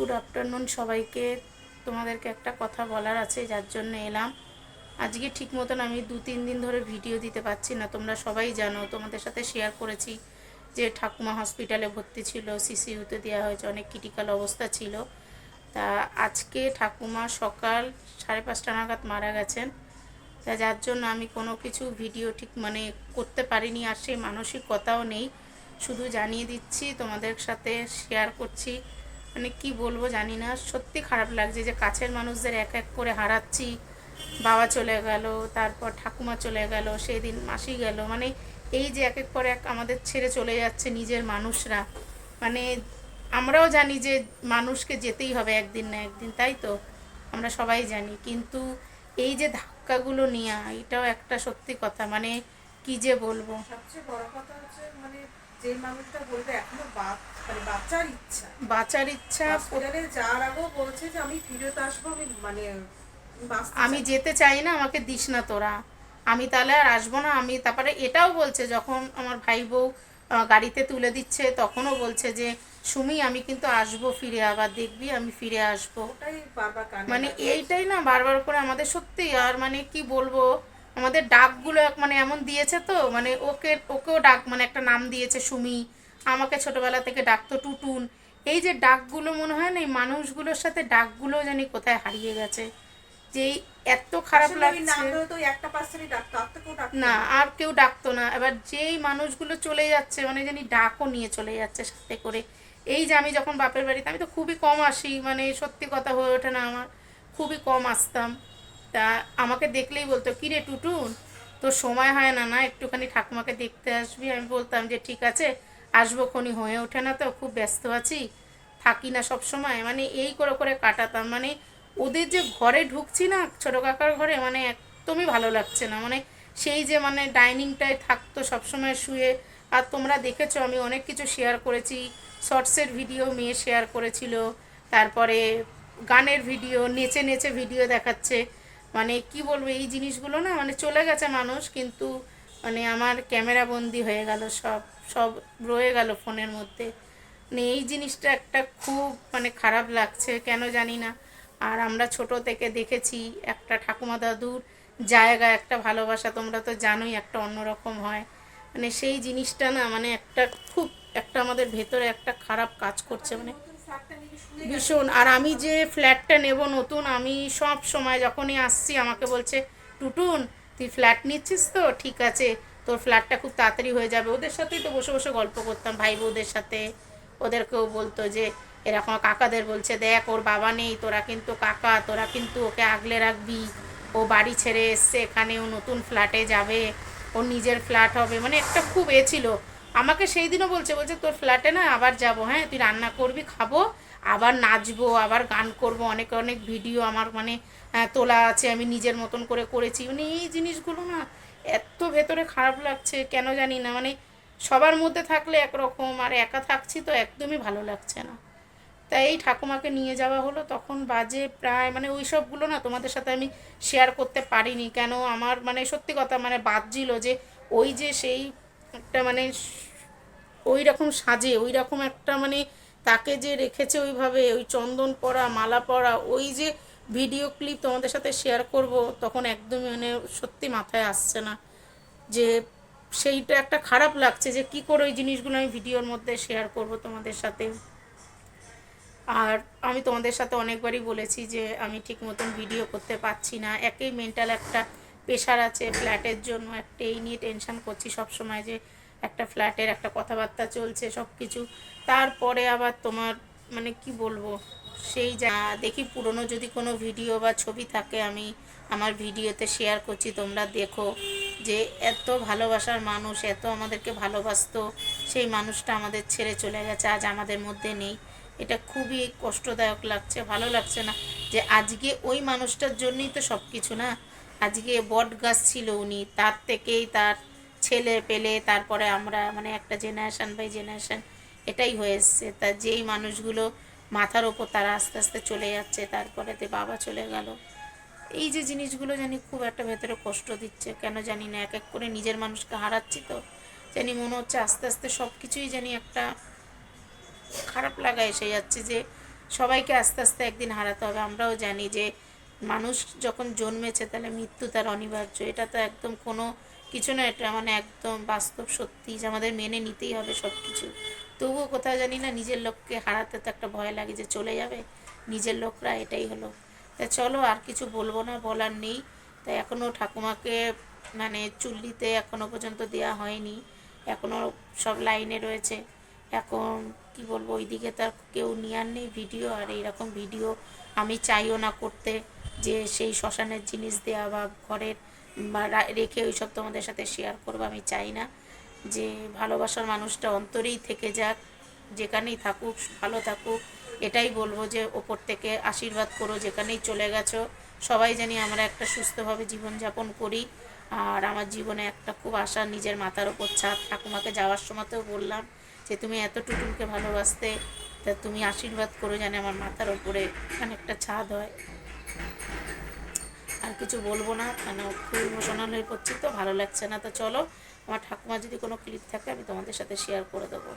Good afternoon সবাইকে। তোমাদেরকে একটা কথা বলার আছে, যার জন্য এলাম। আজকে ঠিক মতন আমি দু তিন দিন ধরে ভিডিও দিতে পারছি না, তোমরা সবাই জানো, তোমাদের সাথে শেয়ার করেছি যে ঠাকুমা হসপিটালে ভর্তি ছিল সিসিউতে দেওয়া হয়েছে, অনেক ক্রিটিক্যাল অবস্থা ছিল। তা আজকে ঠাকুমা সকাল সাড়ে পাঁচটা নাগাদ মারা গেছেন। তা যার জন্য আমি কোনো কিছু ভিডিও ঠিক মানে করতে পারিনি, আর সেই মানসিকতাও নেই। শুধু জানিয়ে দিচ্ছি, তোমাদের সাথে শেয়ার করছি। মানে কি বলব জানি না। সত্যি খারাপ লাগছে যে কাছের মানুষদের এক এক করে হারাচ্ছি। বাবা চলে গেল, তারপর ঠাকুমা চলে গেল সেই দিন মাসি গেল। মানে এই যে এক এক পর এক আমাদের ছেড়ে চলে যাচ্ছে নিজের মানুষরা। মানে আমরাও জানি যে মানুষকে যেতেই হবে একদিন না একদিন, তাই তো? আমরা সবাই জানি। কিন্তু এই যে ধাক্কাগুলো নেওয়া এটাও একটা সত্যি কথা। মানে কি যে বলব? সবচেয়ে বড় কথা হচ্ছে মানে যে মানুষটা বলবে, এখনও বাচ- বাচ্চার ইচ্ছা। বাঁচার ইচ্ছা হসপিটালে যাওয়ার আগেও বলছে যে আমি ফিরত আসব আমি মানে আমি যেতে চাই না আমাকে দিস না তোরা। আমি তাহলে আর আসব না আমি তারপরে এটাও বলছে যখন আমার ভাই বউ গাড়িতে তুলে দিচ্ছে তখনও বলছে যে সুমি আমি কিন্তু আসব ফিরে আবার দেখবি আমি ফিরে আসব। মানে এইটাই না বারবার করে আমাদের সত্যি আর মানে কি বলব আমাদের ডাকগুলো এক- মানে এমন দিয়েছে তো মানে ওকে ওকেও ডাক মানে একটা নাম দিয়েছে সুমি আমাকে ছোটবেলা থেকে ডাকতো টুটুন। এই যে ডাকগুলো মনে হয় না এই মানুষগুলোর সাথে ডাকগুলো জানি কোথায় হারিয়ে গেছে। যে এত খারাপ লাগছে। তো তো না আর কেউ ডাকতো না। এবার যেই মানুষগুলো চলে যাচ্ছে মানে জানি ডাকও নিয়ে চলে যাচ্ছে সাথে করে। এই যে আমি যখন বাপের বাড়িতে আমি তো খুবই কম আসি মানে সত্যি কথা হয়ে ওঠে না আমার। খুবই কম আসতাম। তা আমাকে দেখলেই বলতো কিরে টুটুন? তোর সময় হয় না না? একটুখানি ঠাকুমাকে দেখতে আসবি? আমি বলতাম যে ঠিক আছে। আসব খনি হয়ে ওঠে না তো, খুব ব্যস্ত আছি, থাকি না সব সময়। মানে এই করে করে কাটাতাম। মানে ওদের যে ঘরে ঢুকছি না, ছোটো কাকার ঘরে মানে একদমই ভালো লাগছে না। মানে সেই যে মানে ডাইনিংটায় থাকতো সবসময় শুয়ে। আর তোমরা দেখেছ, আমি অনেক কিছু শেয়ার করেছি। শর্টসের ভিডিও মেয়ে শেয়ার করেছিল। তারপরে গানের ভিডিও নেচে নেচে ভিডিও দেখাচ্ছে। মানে কি বলব, এই জিনিসগুলো না মানে চলে গেছে মানুষ। কিন্তু মানে আমার ক্যামেরা বন্দি হয়ে গেল, সব সব রয়ে গেল ফোনের মধ্যে। মানে এই জিনিসটা একটা খুব মানে খারাপ লাগছে, কেন জানি না। আর আমরা ছোট থেকে দেখেছি, একটা ঠাকুমা দাদুর জায়গা, একটা ভালোবাসা, তোমরা তো জানোই একটা অন্যরকম হয়। মানে সেই জিনিসটা না মানে একটা খুব একটা আমাদের ভেতরে একটা খারাপ কাজ করছে মানে ভীষণ। আর আমি যে ফ্ল্যাটটা নেব নতুন, আমি সব সময় যখনই আসছি, আমাকে বলছে, টুটুন তুই ফ্ল্যাট নিচ্ছিস তো, ঠিক আছে। তোর ফ্ল্যাটটা খুব তাড়াতাড়ি হয়ে যাবে। ওদের সাথেই তো বসে বসে গল্প করতাম, ভাই বউদের সাথে। ওদেরকেও বলতো যে এরকম কাকাদের বলছে, দেখ, ওর বাবা নেই, তোরা কিন্তু কাকা, তোরা কিন্তু ওকে আগলে রাখবি। ও বাড়ি ছেড়ে এসছে, এখানে ও নতুন ফ্ল্যাটে যাবে। ওর নিজের ফ্ল্যাট হবে। মানে একটা খুব এ ছিল। আমাকে সেই দিনও বলছে বলছে তোর ফ্ল্যাটে না আবার যাব হ্যাঁ? তুই রান্না করবি, খাব। আবার নাচবো, আবার গান করব, অনেক অনেক ভিডিও আমার মানে তোলা আছে, আমি নিজের মতন করে করেছি। মানে এই জিনিসগুলো না এত ভেতরে খারাপ লাগছে, কেন জানি না। মানে সবার মধ্যে থাকলে একরকম, আর একা থাকছি তো একদমই ভালো লাগছে না। তাই এই ঠাকুমাকে নিয়ে যাওয়া হলো, তখন বাজে প্রায় মানে ওই সবগুলো না তোমাদের সাথে আমি শেয়ার করতে পারিনি। কেন আমার মানে সত্যি কথা মানে বাজছিল যে ওই যে সেই একটা মানে ওই রকম সাজে ওই রকম একটা মানে তাকে যে রেখেছে ওইভাবে, ওই চন্দন পরা, মালা পরা, ওই যে ভিডিও ক্লিপ তোমাদের সাথে শেয়ার করব, তখন একদমই মানে সত্যি মাথায় আসছে না। যে সেইটা একটা খারাপ লাগছে যে কি করে ওই জিনিসগুলো আমি ভিডিওর মধ্যে শেয়ার করব তোমাদের সাথে। আর আমি তোমাদের সাথে অনেকবারই বলেছি যে আমি ঠিক মতন ভিডিও করতে পারছি না। একেই মেন্টাল একটা প্রেশার আছে ফ্ল্যাটের জন্য, একটা এই নিয়ে টেনশান করছি সব সময় যে একটা ফ্ল্যাটের একটা কথাবার্তা চলছে সব কিছু তারপরে আবার তোমার মানে কি বলব, সেই যা দেখি পুরনো যদি কোনো ভিডিও বা ছবি থাকে, আমি আমার ভিডিওতে শেয়ার করছি, তোমরা দেখো যে এত ভালোবাসার মানুষ, এত আমাদেরকে ভালোবাসতো, সেই মানুষটা আমাদের ছেড়ে চলে গেছে, আজ আমাদের মধ্যে নেই। এটা খুবই কষ্টদায়ক লাগছে, ভালো লাগছে না যে আজকে ওই মানুষটার জন্যই তো সব কিছু না? আজকে বট গাছ ছিল উনি, তার থেকেই তার ছেলে পেলে, তারপরে আমরা মানে একটা জেনারেশান বাই জেনারেশান এটাই হয়ে এসছে তা যেই মানুষগুলো মাথার ওপর তারা আস্তে আস্তে চলে যাচ্ছে, তারপরে তে বাবা চলে গেল। এই যে জিনিসগুলো জানি খুব একটা ভেতরে কষ্ট দিচ্ছে, কেন জানি না, এক এক করে নিজের মানুষকে হারাচ্ছি তো। জানি মনে হচ্ছে আস্তে আস্তে সব কিছুই জানি একটা খারাপ লাগা এসে যাচ্ছে যে সবাইকে আস্তে আস্তে একদিন হারাতে হবে। আমরাও জানি যে মানুষ যখন জন্মেছে তাহলে মৃত্যু তার অনিবার্য। এটা তো একদম কোনো কিছু না, এটা মানে একদম বাস্তব সত্যি যে আমাদের মেনে নিতেই হবে সব কিছু তবুও কোথাও জানি না, নিজের লোককে হারাতে তো একটা ভয় লাগে যে চলে যাবে। নিজের লোকরা এটাই হলো। তা চলো, আর কিছু বলব না, বলার নেই। তাই এখনও ঠাকুমাকে মানে চুল্লিতে এখনও পর্যন্ত দেওয়া হয়নি। এখনও সব লাইনে রয়েছে। এখন কি বলব, ওইদিকে তার কেউ নেওয়ার নেই ভিডিও, আর এইরকম ভিডিও আমি চাইও না করতে যে সেই শ্মশানের জিনিস দেওয়া বা ঘরের বা রেখে ওইসব তোমাদের সাথে শেয়ার করব, আমি চাই না। যে ভালোবাসার মানুষটা অন্তরেই থেকে যাক, যেখানেই থাকুক, ভালো থাকুক, এটাই বলব যে ওপর থেকে আশীর্বাদ করো, যেখানেই চলে গেছো, সবাই জানি আমরা একটা সুস্থভাবে জীবনযাপন করি। আর আমার জীবনে একটা খুব আশা, নিজের মাথার ওপর ছাদ। ঠাকুমাকে যাওয়ার সময়তেও বললাম যে, তুমি এত টুটুলকে ভালোবাসতে, তা তুমি আশীর্বাদ করো যেন আমার মাথার ওপরে অনেকটা ছাদ হয়। আর কিছু বলব না। মানে খুব ইমোশনাল হয়ে পড়ছি তো, ভালো লাগছে না। তো চলো, আমার ঠাকুমা যদি কোনো ক্লিপ থাকে, আমি তোমাদের সাথে শেয়ার করে দেবো।